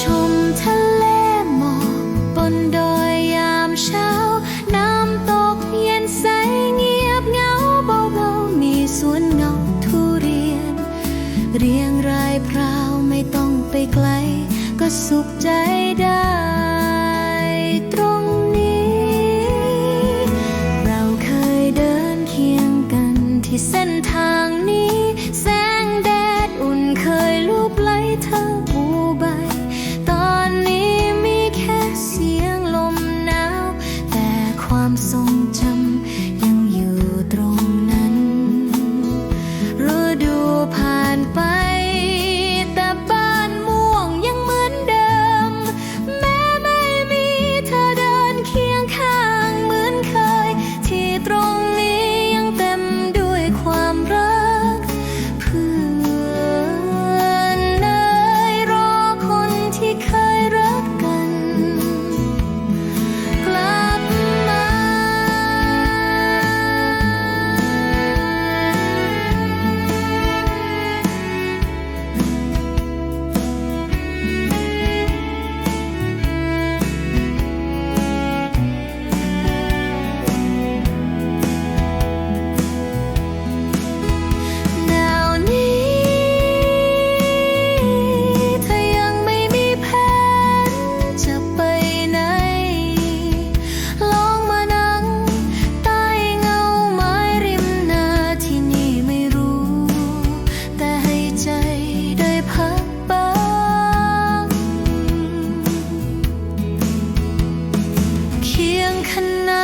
ชมทะเลหมอกบนดอยยามเช้า น้ำตกเย็นใสเงียบเงาเบาๆมีสวนเงาทุเรียน เรียงรายพราวไม่ต้องไปไกล ก็สุขใจได้ and I